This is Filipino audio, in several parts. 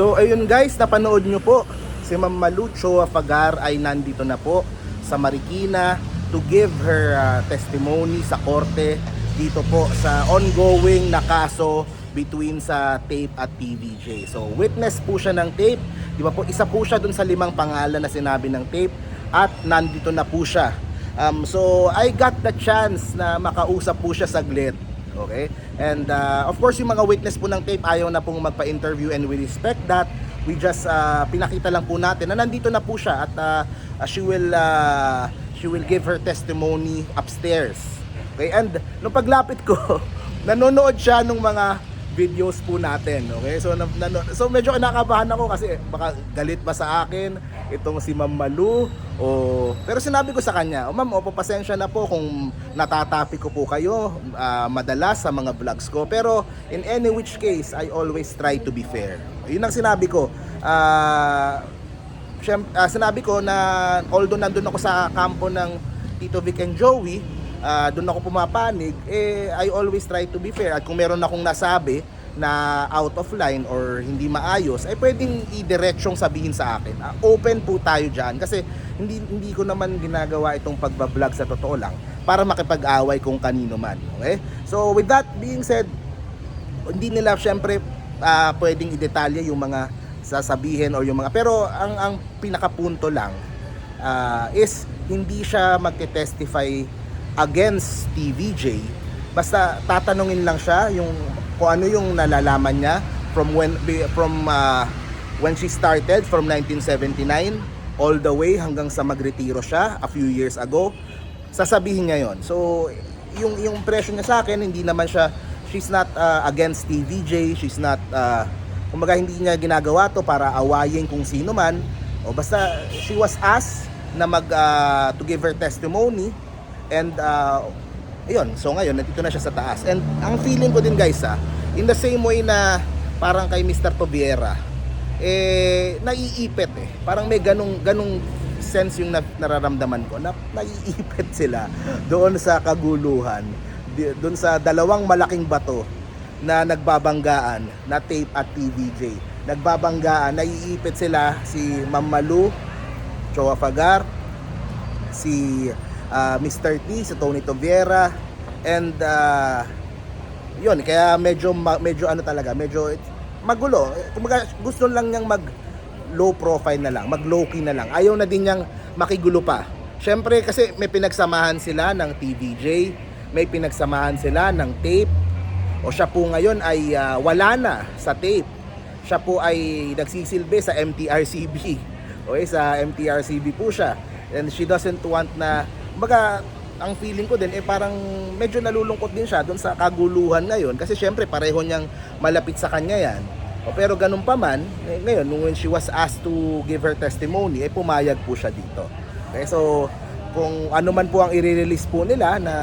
So ayun guys, napanood nyo po si Ma'am Malucho Fagar ay nandito na po sa Marikina to give her uh, testimony sa korte dito po sa ongoing na kaso between sa tape at TVJ. So witness po siya ng tape, di ba po isa po siya dun sa limang pangalan na sinabi ng tape at nandito na po siya. Um, so I got the chance na makausap po siya saglit. Okay? And uh, of course, yung mga witness po ng tape ayaw na pong magpa-interview and we respect that. We just uh, pinakita lang po natin na nandito na po siya at uh, she will uh, she will give her testimony upstairs. Okay? And nung paglapit ko, nanonood siya nung mga videos po natin. Okay? So na, nano- so medyo kinakabahan ako kasi baka galit ba sa akin itong si Ma'am Malu o pero sinabi ko sa kanya, "O Ma'am, opo pasensya na po kung natatapi ko po kayo ah, madalas sa mga vlogs ko. Pero in any which case, I always try to be fair." Yun ang sinabi ko. Ah Siyem, ah, sinabi ko na although nandun ako sa kampo ng Tito Vic and Joey, ah, doon ako pumapanig, eh, I always try to be fair. At kung meron akong nasabi na out of line or hindi maayos, ay pwedeng i-direction sabihin sa akin. Ah, open po tayo dyan kasi hindi, hindi ko naman ginagawa itong pagbablog sa totoo lang para makipag-away kung kanino man. Okay? So with that being said, hindi nila syempre ah, pwedeng i-detalye yung mga sasabihin or yung mga pero ang ang pinakapunto lang ah, is hindi siya magte-testify against TVJ basta tatanungin lang siya yung kung ano yung nalalaman niya from when from ah, when she started from 1979 all the way hanggang sa magretiro siya a few years ago. Sasabihin niya yon so yung yung impression niya sa akin hindi naman siya she's not uh, against TVJ she's not uh, kumbaga hindi niya ginagawa to para awayin kung sino man. O basta she was asked na mag uh, to give her testimony and uh, ayun so ngayon nandito na siya sa taas. And ang feeling ko din guys ah in the same way na parang kay Mr. Tobiera eh naiipit eh. Parang may ganong ganong sense yung na, nararamdaman ko na naiipit sila doon sa kaguluhan doon sa dalawang malaking bato na nagbabanggaan na tape at TVJ nagbabanggaan naiipit sila si Ma'am Malu Choa Fagar si ah, Mr. T si Tony Tobiera and ah, yun kaya medyo medyo ano talaga medyo magulo. Kumbaga gusto lang niyang mag low profile na lang mag low key na lang. Ayaw na din niyang makigulo pa. Syempre kasi may pinagsamahan sila ng TVJ may pinagsamahan sila ng tape. O siya po ngayon ay ah, wala na sa tape. Siya po ay nagsisilbi sa MTRCB okay sa MTRCB po siya. And she doesn't want na kumbaga ang feeling ko din eh parang medyo nalulungkot din siya doon sa kaguluhan ngayon kasi syempre pareho niyang malapit sa kanya yan. O, pero ganun pa man eh, ngayon when she was asked to give her testimony eh pumayag po siya dito. Okay so kung ano man po ang i-release po nila na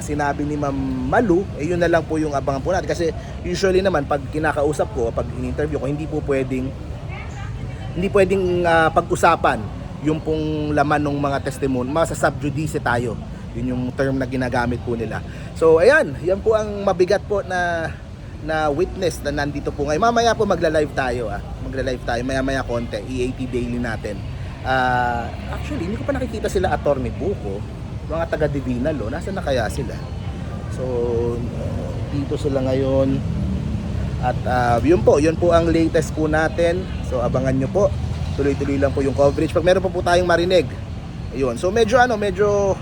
sinabi ni Ma'am Malu, eh yun na lang po yung abangan po natin. Kasi usually naman pag kinakausap ko, pag in-interview ko, hindi po pwedeng hindi pwedeng ah, pag-usapan yung pong laman ng mga testimony, mga sa subjudice tayo. Yun yung term na ginagamit po nila. So ayan, yan po ang mabigat po na na witness na nandito po ngayon. Mamaya po magla-live tayo ah. Magla-live tayo maya-maya konti, EAT daily natin. Ah, actually, hindi ko pa nakikita sila attorney Buko, mga taga Divina Law. Nasaan na kaya sila? So, uh, dito sila ngayon. At ah, yun po, yun po ang latest po natin. So, abangan nyo po. Tuloy-tuloy lang po yung coverage. Pag meron po po tayong marinig, ayun. So, medyo ano, medyo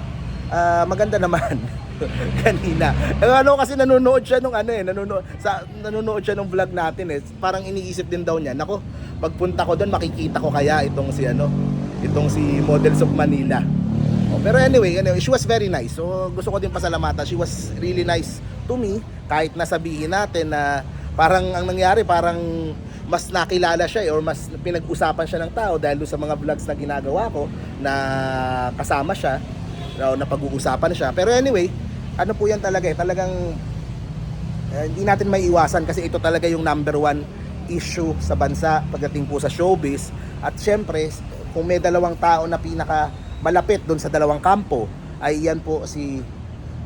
ah, maganda naman. kanina. Eh, ano kasi nanonood siya nung ano eh, nanonood sa nanonood siya nung vlog natin eh. Parang iniisip din daw niya, nako, pagpunta ko doon makikita ko kaya itong si ano, itong si Models of Manila. Oh, pero anyway, anyway, she was very nice. So gusto ko din pasalamatan. She was really nice to me kahit nasabihin natin na parang ang nangyari parang mas nakilala siya eh, or mas pinag-usapan siya ng tao dahil sa mga vlogs na ginagawa ko na kasama siya o na pag-uusapan siya. Pero anyway, ano po yan talaga eh, talagang eh, hindi natin may iwasan kasi ito talaga yung number one issue sa bansa pagdating po sa showbiz. At syempre, kung may dalawang tao na pinaka malapit doon sa dalawang kampo, ay yan po si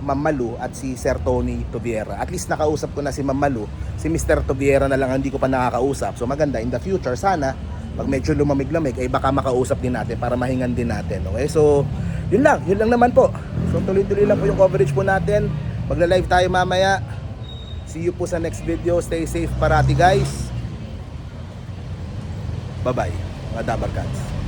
Ma'am Malu at si Sir Tony Tobiera. At least nakausap ko na si Ma'am Malu. Si Mr. Tobiera na lang ang hindi ko pa nakakausap. So maganda in the future sana pag medyo lumamig-lamig ay baka makausap din natin para mahingan din natin. Okay? So yun lang, yun lang naman po. So tuloy-tuloy lang po yung coverage po natin. Magla-live tayo mamaya. See you po sa next video. Stay safe parati guys. Bye-bye mga Dabar Cats.